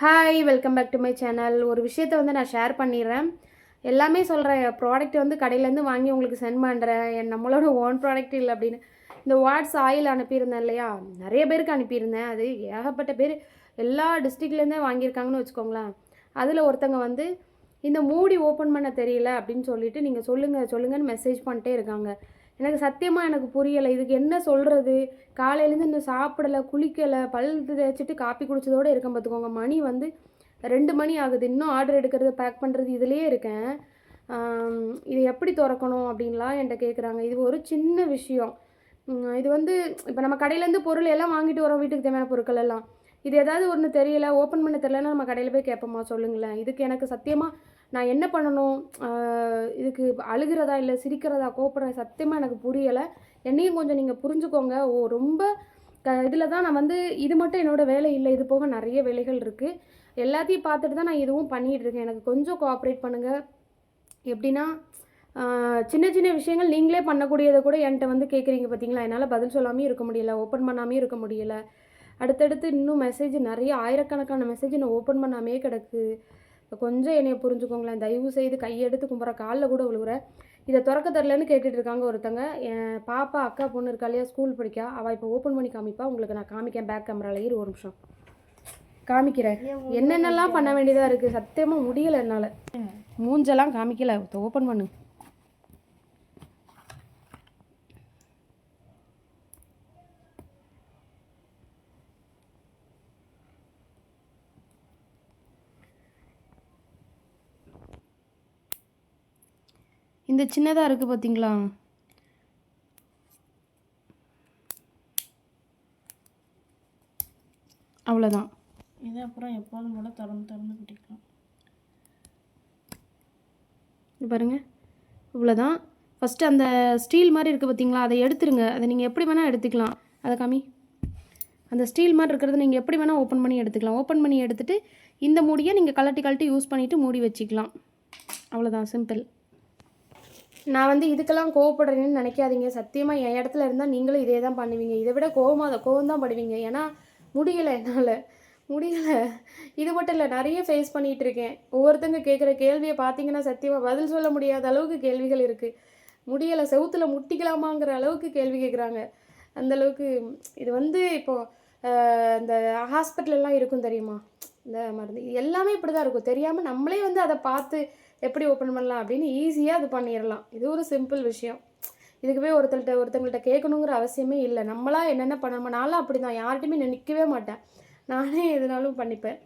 Hi welcome back to my channel ஒரு விஷயத்தை வந்து நான் ஷேர் பண்ணிடுறேன். எல்லாமே சொல்கிறேன் ப்ராடக்ட் வந்து கடையிலேருந்து வாங்கி உங்களுக்கு சென்ட் பண்ணுறேன் என் நம்மளோட ஓன் ப்ராடக்ட் இல்லை அப்படின்னு. இந்த வாட்ஸ் ஆயில் அனுப்பியிருந்தேன் இல்லையா? நிறைய பேருக்கு அனுப்பியிருந்தேன். அது ஏகப்பட்ட பேர் எல்லா டிஸ்ட்ரிக்ட்லேருந்தே வாங்கியிருக்காங்கன்னு வச்சுக்கோங்களேன். அதில் ஒருத்தங்க வந்து இந்த மூடி ஓப்பன் பண்ண தெரியல அப்படின்னு சொல்லிட்டு நீங்கள் சொல்லுங்கள் சொல்லுங்கன்னு மெசேஜ் பண்ணிட்டே இருக்காங்க. எனக்கு சத்தியமாக எனக்கு புரியலை. இதுக்கு என்ன சொல்கிறது காலையிலேருந்து இன்னும் சாப்பிடலை குளிக்கலை பல் தேய்ச்சிட்டு காப்பி குடிச்சதோடு இருக்கேன் பார்த்துக்கோங்க. மணி வந்து ரெண்டு மணி ஆகுது. இன்னும் ஆர்டர் எடுக்கிறது பேக் பண்ணுறது இதுலேயே இருக்கேன். இது எப்படி திறக்கணும் அப்படின்லாம் என்கிட்ட கேட்குறாங்க இது ஒரு சின்ன விஷயம். இது வந்து இப்போ நம்ம கடையிலேருந்து பொருள் எல்லாம் வாங்கிட்டு வரோம். வீட்டுக்கு தேவையான பொருட்கள் எல்லாம். இது ஏதாவது ஒன்று தெரியல ஓப்பன் பண்ண தெரியலன்னா நம்ம கடையில் போய் கேட்போமா? சொல்லுங்களேன். இதுக்கு எனக்கு சத்தியமாக நான் என்ன பண்ணணும்? இதுக்கு அழுகிறதா இல்லை சிரிக்கிறதா கோப்படுறதா சத்தியமாக எனக்கு புரியலை. என்னையும் கொஞ்சம் நீங்கள் புரிஞ்சுக்கோங்க. ஓ ரொம்ப க இதில் தான் நான் வந்து இது மட்டும் என்னோட வேலை இல்லை இது போக நிறைய வேலைகள் இருக்குது எல்லாத்தையும் பார்த்துட்டு தான் நான் இதுவும் பண்ணிகிட்டு இருக்கேன். எனக்கு கொஞ்சம் கோஆப்ரேட் பண்ணுங்கள் எப்படின்னா சின்ன சின்ன விஷயங்கள் நீங்களே பண்ணக்கூடியதை கூட என்கிட்ட வந்து கேட்குறீங்க பார்த்தீங்களா என்னால் பதில் சொல்லாமையும் இருக்க முடியல ஓப்பன் பண்ணாமையும் இருக்க முடியல. அடுத்தடுத்து இன்னும் மெசேஜ் நிறைய ஆயிரக்கணக்கான மெசேஜ் நான் ஓப்பன் பண்ணாமே கிடக்கு. கொஞ்சம் என்னைய புரிஞ்சுக்கோங்களேன். தயவு செய்து கையெடுத்து கும்புற காலில் கூட விழுகுறேன் இதை திறக்க தரலன்னு கேட்டுட்டு இருக்காங்க ஒருத்தங்க. என் பாப்பா அக்கா பொண்ணு இருக்கா இல்லையா ஸ்கூல் படிக்கா. அவள் இப்போ ஓப்பன் பண்ணி காமிப்பா. உங்களுக்கு நான் காமிக்கேன் பேக் கேமரால இரு ஒரு நிமிஷம். காமிக்கிறேன். என்னென்னலாம் பண்ண வேண்டியதாக இருக்குது சத்தியமாக முடியலை என்னால். மூஞ்செல்லாம் காமிக்கல. ஓப்பன் பண்ணு. இந்த சின்னதாக இருக்குது பார்த்தீங்களா அவ்வளோதான் இது அப்புறம் எப்போதும் கூட திறந்து திறந்து குடிக்கலாம் இது பாருங்க. இவ்வளோதான் ஃபஸ்ட்டு அந்த ஸ்டீல் மாதிரி இருக்குது பார்த்தீங்களா அதை எடுத்துருங்க. அதை நீங்கள் எப்படி வேணால் எடுத்துக்கலாம். அதை காமி. அந்த ஸ்டீல் மாதிரி இருக்கிறத நீங்கள் எப்படி வேணால் ஓப்பன் பண்ணி எடுத்துக்கலாம். ஓப்பன் பண்ணி எடுத்துட்டு இந்த மூடியை நீங்கள் கலட்டி கலட்டி யூஸ் பண்ணிவிட்டு மூடி வச்சுக்கலாம். அவ்வளோதான் சிம்பிள் நான் வந்து இதுக்கெல்லாம் கோவப்படுறேன்னு நினைக்காதீங்க. சத்தியமாக என் இடத்துல இருந்தால் நீங்களும் இதே தான் பண்ணுவீங்க. இதை விட கோவமாக கோவம் தான் படுவீங்க. ஏன்னா முடியலை என்னால். முடியலை. இது மட்டும் இல்லை நிறைய ஃபேஸ் பண்ணிகிட்டு இருக்கேன். ஒவ்வொருத்தங்க கேட்குற கேள்வியை பார்த்தீங்கன்னா சத்தியமாக பதில் சொல்ல முடியாத அளவுக்கு கேள்விகள் இருக்குது முடியலை செவுத்தில் முட்டிக்கலாமாங்கிற அளவுக்கு கேள்வி கேட்குறாங்க அந்த அளவுக்கு இது வந்து இப்போது இந்த ஹாஸ்பிட்டலெல்லாம் இருக்கும் தெரியுமா? இந்த மருந்து. இது எல்லாமே இப்படி தான் இருக்கும். தெரியாமல் நம்மளே வந்து அதை பார்த்து எப்படி ஓப்பன் பண்ணலாம் அப்படின்னு ஈஸியாக அது பண்ணிடலாம் இது ஒரு சிம்பிள் விஷயம். இதுக்கு போய் ஒருத்தர்கிட்ட ஒருத்தங்கள்ட்ட கேட்கணுங்கிற அவசியமே இல்லை. நம்மளா என்னென்ன பண்ணணுமோ நான்லாம் அப்படி தான் யார்கிட்டையுமே நிற்கவே மாட்டேன். நானே எதுனாலும் பண்ணிப்பேன்.